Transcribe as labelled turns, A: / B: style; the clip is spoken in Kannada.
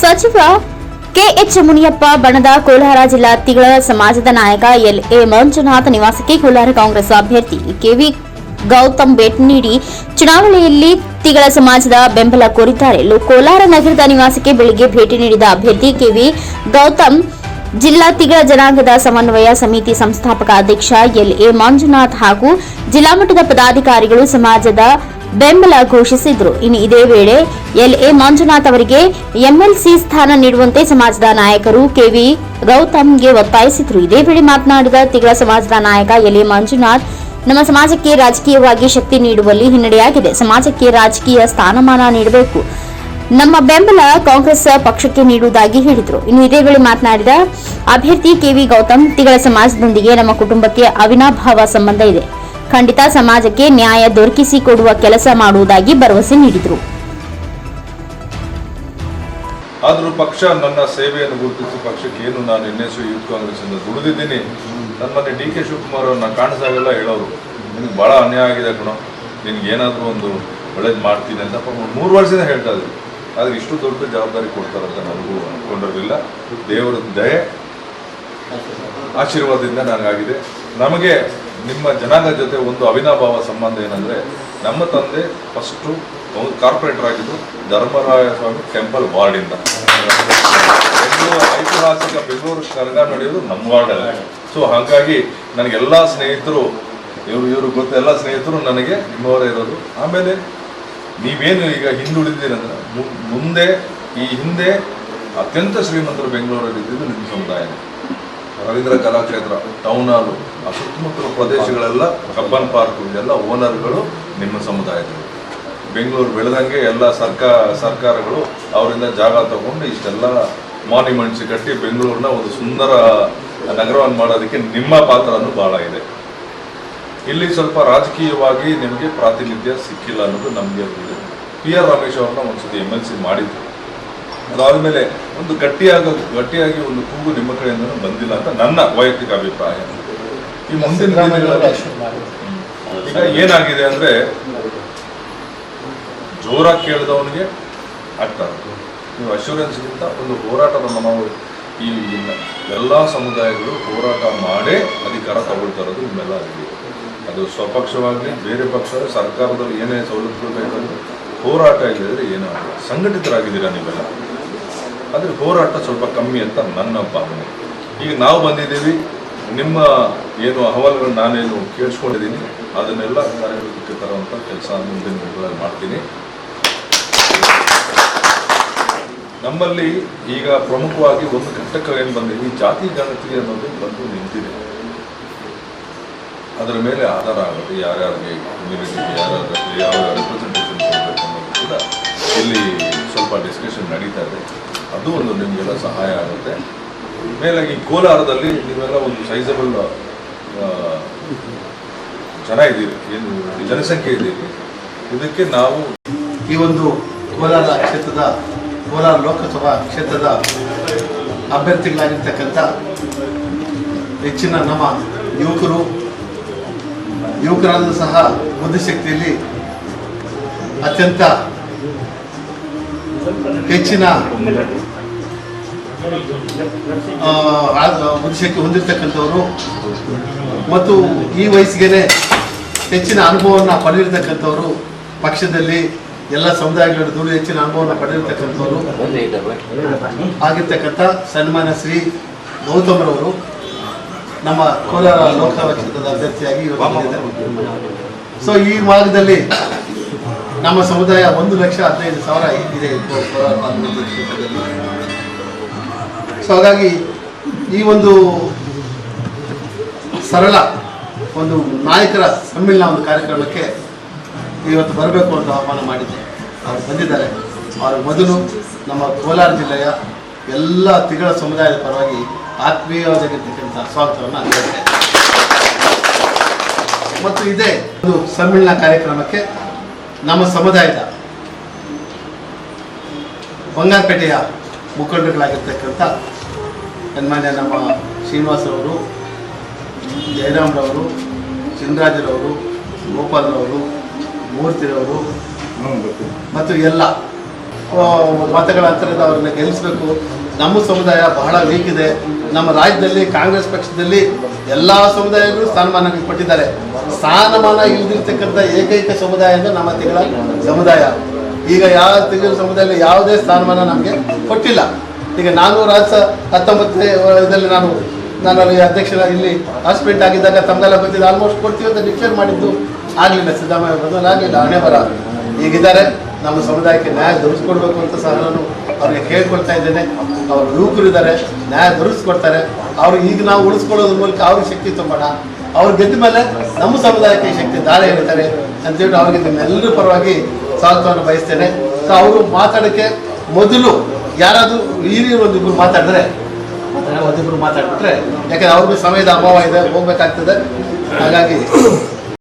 A: ಸಚಿವ ಕೆಎಚ್ ಮುನಿಯಪ್ಪ, ಬಣದ ಕೋಲಾರ ಜಿಲ್ಲಾ ತಿಗಳ ಸಮಾಜದ ನಾಯಕ ಎಲ್ ಎ ಮಂಜುನಾಥ್ ನಿವಾಸಕ್ಕೆ ಕೋಲಾರ ಕಾಂಗ್ರೆಸ್ ಅಭ್ಯರ್ಥಿ ಕೆವಿ ಗೌತಮ್ ಭೇಟಿ ನೀಡಿ ಚುನಾವಣೆಯಲ್ಲಿ ತಿಗಳ ಸಮಾಜದ ಬೆಂಬಲ ಕೋರಿದ್ದಾರೆ. ಕೋಲಾರ ನಗರದ ನಿವಾಸಕ್ಕೆ ಬೆಳಿಗ್ಗೆ ಭೇಟಿ ನೀಡಿದ ಅಭ್ಯರ್ಥಿ ಕೆವಿ ಗೌತಮ್ ಜಿಲ್ಲಾ ತಿಗಳ ಜನಾಂಗದ ಸಮನ್ವಯ ಸಮಿತಿ ಸಂಸ್ಥಾಪಕ ಅಧ್ಯಕ್ಷ ಎಲ್ ಎ ಮಂಜುನಾಥ್ ಹಾಗೂ ಜಿಲ್ಲಾ ಮಟ್ಟದ ಪದಾಧಿಕಾರಿಗಳು ಸಮಾಜದ ಬೆಂಬಲ ಘೋಷಿಸಿದ್ರು. ಇನ್ನು ಇದೇ ವೇಳೆ ಎಲ್ ಎ ಮಂಜುನಾಥ್ ಅವರಿಗೆ ಎಂಎಲ್ಸಿ ಸ್ಥಾನ ನೀಡುವಂತೆ ಸಮಾಜದ ನಾಯಕರು ಕೆವಿ ಗೌತಮ್ಗೆ ಒತ್ತಾಯಿಸಿದ್ರು. ಇದೇ ವೇಳೆ ಮಾತನಾಡಿದ ತಿಗಳ ಸಮಾಜದ ನಾಯಕ ಎಲ್ ಎ ಮಂಜುನಾಥ್, ನಮ್ಮ ಸಮಾಜಕ್ಕೆ ರಾಜಕೀಯವಾಗಿ ಶಕ್ತಿ ನೀಡುವಲ್ಲಿ ಹಿನ್ನಡೆಯಾಗಿದೆ. ಸಮಾಜಕ್ಕೆ ರಾಜಕೀಯ ಸ್ಥಾನಮಾನ ನೀಡಬೇಕು. ನಮ್ಮ ಬೆಂಬಲ ಕಾಂಗ್ರೆಸ್ ಪಕ್ಷಕ್ಕೆ ನೀಡುವುದಾಗಿ ಹೇಳಿದರು. ಇನ್ನು ಇದೇ ವೇಳೆ ಮಾತನಾಡಿದ ಅಭ್ಯರ್ಥಿ ಕೆವಿ ಗೌತಮ್, ತಿಗಳ ಸಮಾಜದೊಂದಿಗೆ ನಮ್ಮ ಕುಟುಂಬಕ್ಕೆ ಅವಿನಾಭಾವ ಸಂಬಂಧ ಇದೆ. ಖಂಡಿತ ಸಮಾಜಕ್ಕೆ ನ್ಯಾಯ ದೊರಕಿಸಿ ಕೊಡುವ ಕೆಲಸ ಮಾಡುವುದಾಗಿ ಭರವಸೆ ನೀಡಿದರು.
B: ಆದರೂ ಪಕ್ಷ ನನ್ನ ಸೇವೆಯನ್ನು ಗುರುತಿಸಿ, ಪಕ್ಷಕ್ಕೆ ಏನು ನಾನು ಎನ್ ಎಸ್ ಯೂತ್ ಕಾಂಗ್ರೆಸ್ಸಿಂದ ದುಡಿದಿದ್ದೀನಿ. ನನ್ನ ಡಿ ಕೆ ಶಿವಕುಮಾರ್ ಅವ್ರನ್ನ ಕಾಣಿಸಾಗೆಲ್ಲ ಹೇಳೋರು. ನಿನಗೆ ಭಾಳ ಅನ್ಯಾಯ ಆಗಿದೆ ಕಣೋ. ನಿನ್ಗೆ ಏನಾದರೂ ಒಂದು ಒಳ್ಳೇದು ಮಾಡ್ತೀನಿ ಅಂತ ಮೂರು ವರ್ಷದಿಂದ ಹೇಳ್ತಾ ಇದ್ರು. ಆದರೆ ಇಷ್ಟು ದೊಡ್ಡ ಜವಾಬ್ದಾರಿ ಕೊಡ್ತಾರಂತ ನನಗೂ ಅಂದ್ಕೊಂಡಿರಲಿಲ್ಲ ದೇವರ ದಯೆ ಆಶೀರ್ವಾದದಿಂದ ನನಗಾಗಿದೆ. ನಮಗೆ ನಿಮ್ಮ ಜನಾಂಗ ಜೊತೆ ಒಂದು ಅವಿನಾಭಾವ ಸಂಬಂಧ ಏನಂದರೆ, ನಮ್ಮ ತಂದೆ ಫಸ್ಟು ಒಂದು ಕಾರ್ಪೊರೇಟರ್ ಆಗಿದ್ದು ಧರ್ಮರಾಯ ಸ್ವಾಮಿ ಟೆಂಪಲ್ ವಾರ್ಡಿಂದ. ಐತಿಹಾಸಿಕ ಬೆಂಗಳೂರು ಕರಗ ನಡೆಯೋದು ನಮ್ಮ ವಾರ್ಡಲ್ಲಿ. ಸೊ ಹಾಗಾಗಿ ನನಗೆಲ್ಲ ಸ್ನೇಹಿತರು, ಇವರು ಇವರು ಗೊತ್ತ ಎಲ್ಲ ಸ್ನೇಹಿತರು ನನಗೆ ನಿಮ್ಮವರೇ ಇರೋದು. ಆಮೇಲೆ ನೀವೇನು ಈಗ ಹಿಂದುಳಿದಿರಂದ್ರೆ ಮುಂದೆ, ಈ ಹಿಂದೆ ಅತ್ಯಂತ ಶ್ರೀಮಂತರು ಬೆಂಗಳೂರಲ್ಲಿ ಇದ್ದಿದ್ದು ನಿಮ್ಮ ಸಮುದಾಯ. ರವೀಂದ್ರ ಕಲಾಕ್ಷೇತ್ರ ಟೌನ್ ಹಾಲು ಆ ಸುತ್ತಮುತ್ತಲ ಪ್ರದೇಶಗಳೆಲ್ಲ ಕಬ್ಬನ್ ಪಾರ್ಕ್ ಇದೆಲ್ಲ ಓನರ್ಗಳು ನಿಮ್ಮ ಸಮುದಾಯದವರು. ಬೆಂಗಳೂರು ಬೆಳೆದಂಗೆ ಎಲ್ಲ ಸರ್ಕಾರ ಸರ್ಕಾರಗಳು ಅವರಿಂದ ಜಾಗ ತಗೊಂಡು ಇಷ್ಟೆಲ್ಲ ಮಾನ್ಯುಮೆಂಟ್ಸ್ ಕಟ್ಟಿ ಬೆಂಗಳೂರನ್ನ ಒಂದು ಸುಂದರ ನಗರವನ್ನು ಮಾಡೋದಕ್ಕೆ ನಿಮ್ಮ ಪಾತ್ರನೂ ಬಹಳ ಇದೆ. ಇಲ್ಲಿ ಸ್ವಲ್ಪ ರಾಜಕೀಯವಾಗಿ ನಿಮಗೆ ಪ್ರಾತಿನಿಧ್ಯ ಸಿಕ್ಕಿಲ್ಲ ಅನ್ನೋದು ನಮಗೆ ಪಿ ಆರ್ ರಮೇಶ್ ಅವ್ರನ್ನ ಒಂದ್ಸತಿ ಎಂ ಎಲ್ ಸಿ ಮಾಡಿದ್ರು. ಅದಾದಮೇಲೆ ಒಂದು ಗಟ್ಟಿಯಾಗ ಗಟ್ಟಿಯಾಗಿ ಒಂದು ಕೂಗು ನಿಮ್ಮ ಕಡೆಯಿಂದ ಬಂದಿಲ್ಲ ಅಂತ ನನ್ನ ವೈಯಕ್ತಿಕ ಅಭಿಪ್ರಾಯ. ಈ ಮುಂದಿನ ಈಗ ಏನಾಗಿದೆ ಅಂದ್ರೆ ಜೋರಾಗಿ ಕೇಳಿದವನಿಗೆ ಆಗ್ತಾರೆ ನೀವು ಅಶ್ಯೂರೆನ್ಸ್ಗಿಂತ ಒಂದು ಹೋರಾಟದ ಮನೋ ಈ ಎಲ್ಲ ಸಮುದಾಯಗಳು ಹೋರಾಟ ಮಾಡೇ ಅಧಿಕಾರ ತಗೊಳ್ತಾ ಇರೋದು ನಿಮ್ಮೆಲ್ಲ ಅರಿವಿದೆ ಅದು ಸ್ವಪಕ್ಷವಾಗಲಿ, ಬೇರೆ ಪಕ್ಷ ಸರ್ಕಾರದಲ್ಲಿ ಏನೇ ಸವಲತ್ತುಗಳು ಬೇಕಾದರೂ ಹೋರಾಟ ಇಲ್ಲದ್ರೆ ಏನೂ ಸಂಘಟಿತರಾಗಿದ್ದೀರಾ ನೀವೆಲ್ಲ? ಆದರೆ ಹೋರಾಟ ಸ್ವಲ್ಪ ಕಮ್ಮಿ ಅಂತ ನನ್ನ ಭಾವನೆ. ಈಗ ನಾವು ಬಂದಿದ್ದೀವಿ, ನಿಮ್ಮ ಏನು ಅಹವಾಲುಗಳನ್ನ ನಾನೇನು ಕೇಳಿಸ್ಕೊಂಡಿದ್ದೀನಿ, ಅದನ್ನೆಲ್ಲ ಕಾರ್ಯರೂಪಕ್ಕೆ ತರುವಂಥ ಕೆಲಸ ಮುಂದಿನ ಮಾಡ್ತೀನಿ. ನಮ್ಮಲ್ಲಿ ಈಗ ಪ್ರಮುಖವಾಗಿ ಒಂದು ಘಟಕ ಏನು ಬಂದಿದೆ, ಈ ಜಾತಿ ಗಣತಿ ಅನ್ನೋದು ಬಂದು ನಿಂತಿದೆ. ಅದರ ಮೇಲೆ ಆಧಾರ ಆಗುತ್ತೆ. ಯಾರ್ಯಾರಿಗೆ ಕಮ್ಯುನಿಟಿಗೆ ಯಾವ ಯಾವ ರೆಪ್ರೆಸೆಂಟೇಷನ್ ಕೊಡಬೇಕು ಅನ್ನೋದು ಕೂಡ ಇಲ್ಲಿ ಸ್ವಲ್ಪ ಡಿಸ್ಕಷನ್ ನಡೀತಾ ಇದೆ. ಅದು ಒಂದು ನಿಮಗೆಲ್ಲ ಸಹಾಯ ಆಗುತ್ತೆ. ಮೇಲಾಗಿ ಕೋಲಾರದಲ್ಲಿ ನೀವೆಲ್ಲ ಒಂದು ಸೈಜಬಲ್ ಜನ ಇದ್ದೀರಿ. ಏನು ಜನಸಂಖ್ಯೆ ಇದ್ದೀರಿ. ಇದಕ್ಕೆ ನಾವು
C: ಈ ಒಂದು ಕೋಲಾರ ಕ್ಷೇತ್ರದ, ಕೋಲಾರ ಲೋಕಸಭಾ ಕ್ಷೇತ್ರದ ಅಭ್ಯರ್ಥಿಗಳಾಗಿರ್ತಕ್ಕಂಥ ಹೆಚ್ಚಿನ ನಮ್ಮ ಯುವಕರು ಯುವಕರಾದರೂ ಸಹ ಬುದ್ಧಿಶಕ್ತಿಯಲ್ಲಿ ಅತ್ಯಂತ ಹೆಚ್ಚಿನ ಬುದ್ಧಿಶಕ್ತಿ ಹೊಂದಿರತಕ್ಕಂಥವರು. ಮತ್ತು ಈ ವಯಸ್ಸಿಗೆ ಹೆಚ್ಚಿನ ಅನುಭವವನ್ನು ಪಡೆದಿರ್ತಕ್ಕಂಥವರು ಪಕ್ಷದಲ್ಲಿ ಎಲ್ಲ ಸಮುದಾಯಗಳ ದೂರ ಹೆಚ್ಚಿನ ಅನುಭವವನ್ನು ಪಡೆದಿರತಕ್ಕಂಥವರು. ಆಗಿರ್ತಕ್ಕಂಥ ಸನ್ಮಾನ ಶ್ರೀ ಗೌತಮ್ರವರು. ನಮ್ಮ ಕೋಲಾರ ಲೋಕಸಭಾ ಕ್ಷೇತ್ರದ ಅಭ್ಯರ್ಥಿಯಾಗಿ ಸೊ ಈ ಮಾರ್ಗದಲ್ಲಿ ನಮ್ಮ ಸಮುದಾಯ ಒಂದು ಲಕ್ಷ ಹದಿನೈದು ಸಾವಿರ ಇದೆ ಕೋಲಾರ ಸೊ ಹಾಗಾಗಿ ಈ ಒಂದು ಸರಳ ಒಂದು ನಾಯಕರ ಸಮ್ಮಿಲನ ಒಂದು ಕಾರ್ಯಕ್ರಮಕ್ಕೆ ಇವತ್ತು ಬರಬೇಕು ಅಂತ ಆಹ್ವಾನ ಮಾಡಿದ್ದೆ. ಅವರು ಬಂದಿದ್ದಾರೆ. ಅವರು ಮೊದಲು ನಮ್ಮ ಕೋಲಾರ ಜಿಲ್ಲೆಯ ಎಲ್ಲ ತಿಗಳ ಸಮುದಾಯದ ಪರವಾಗಿ ಆತ್ಮೀಯವಾಗಿರ್ತಕ್ಕಂಥ ಸ್ವಾಗತವನ್ನು ಹೇಳ್ತೇನೆ ಮತ್ತು ಇದೇ ಒಂದು ಸಮ್ಮಿಲನ ಕಾರ್ಯಕ್ರಮಕ್ಕೆ ನಮ್ಮ ಸಮುದಾಯದ ಬಂಗಾರಪೇಟೆಯ ಮುಖಂಡರುಗಳಾಗಿರ್ತಕ್ಕಂಥ ಸನ್ಮಾನ್ಯ ನಮ್ಮ ಶ್ರೀನಿವಾಸರವರು ಜಯರಾಮ್ರವರು ಚಿನ್ರಾಜರವರು ಗೋಪಾಲ್ರವರು ಮೂರ್ತಿರವರು ಮತ್ತು ಎಲ್ಲ ಮತಗಳ ಹತ್ತಿರದ ಅವ್ರನ್ನ ಗೆಲ್ಲಿಸಬೇಕು. ನಮ್ಮ ಸಮುದಾಯ ಬಹಳ ವೀಕ್ ಇದೆ. ನಮ್ಮ ರಾಜ್ಯದಲ್ಲಿ, ಕಾಂಗ್ರೆಸ್ ಪಕ್ಷದಲ್ಲಿ ಎಲ್ಲ ಸಮುದಾಯಗಳು ಸ್ಥಾನಮಾನ ಕೊಟ್ಟಿದ್ದಾರೆ. ಸ್ಥಾನಮಾನ ಇಲ್ದಿರ್ತಕ್ಕಂಥ ಏಕೈಕ ಸಮುದಾಯ ಅಂದ್ರೆ ನಮ್ಮ ತಿಂಗಳ ಸಮುದಾಯ. ಈಗ ಯಾವ ತಿಂಗಳ ಸಮುದಾಯದಲ್ಲಿ ಯಾವುದೇ ಸ್ಥಾನಮಾನ ನಮಗೆ ಕೊಟ್ಟಿಲ್ಲ. ಈಗ ನಾನು ರಾಜ್ಯ ಹತ್ತೊಂಬತ್ತನೇ ನಾನು ನಾನು ಅಲ್ಲಿ ಅಧ್ಯಕ್ಷರ ಇಲ್ಲಿ ಹಾಸ್ಪಿಟ್ ಆಗಿದ್ದಾಗ ತಮ್ಮೆಲ್ಲ ಬಂದಿದ್ದು ಆಲ್ಮೋಸ್ಟ್ ಕೊಡ್ತೀವಿ ಅಂತ ಡಿಕ್ಲೇರ್ ಮಾಡಿದ್ದು ಆಗಲಿಲ್ಲ. ಸಿದ್ದರಾಮಯ್ಯ ಬಂದು ಆಗಲಿಲ್ಲ ಹಣೆ ಬರ ಈಗಿದ್ದಾರೆ. ನಮ್ಮ ಸಮುದಾಯಕ್ಕೆ ನ್ಯಾಯ ದೊರಕಿಸ್ಕೊಡ್ಬೇಕು ಅಂತ ಸಹ ನಾನು ಅವ್ರಿಗೆ ಕೇಳ್ಕೊಳ್ತಾ ಇದ್ದೇನೆ. ಅವ್ರ ಯುವಕರು ಇದ್ದಾರೆ ನ್ಯಾಯ ದೊರಕಿಸ್ಕೊಡ್ತಾರೆ ಅವ್ರು ಈಗ ನಾವು ಉಳಿಸ್ಕೊಳ್ಳೋದ್ರ ಮೂಲಕ ಅವ್ರಿಗೆ ಶಕ್ತಿ ತುಂಬೋಣ. ಅವ್ರು ಗೆದ್ದ ಮೇಲೆ ನಮ್ಮ ಸಮುದಾಯಕ್ಕೆ ಶಕ್ತಿ ದಾಳಿ ಹೇಳ್ತಾರೆ ಅಂತೇಳಿ ಅವ್ರಿಗೆ ನಿಮ್ಮೆಲ್ಲರ ಪರವಾಗಿ ಸ್ವಾಗತವನ್ನು ಬಯಸ್ತೇನೆ. ಸೊ ಅವರು ಮಾತಾಡೋಕ್ಕೆ ಮೊದಲು ಯಾರಾದರೂ ಹಿರಿಯರು ಒಂದಿಬ್ಬರು ಮಾತಾಡಿದ್ರೆ ಒಂದಿಬ್ಬರು ಮಾತಾಡ್ಬಿಟ್ರೆ, ಯಾಕಂದ್ರೆ ಅವ್ರಿಗೂ ಸಮಯದ ಅಭಾವ ಇದೆ, ಹೋಗ್ಬೇಕಾಗ್ತದೆ. ಹಾಗಾಗಿ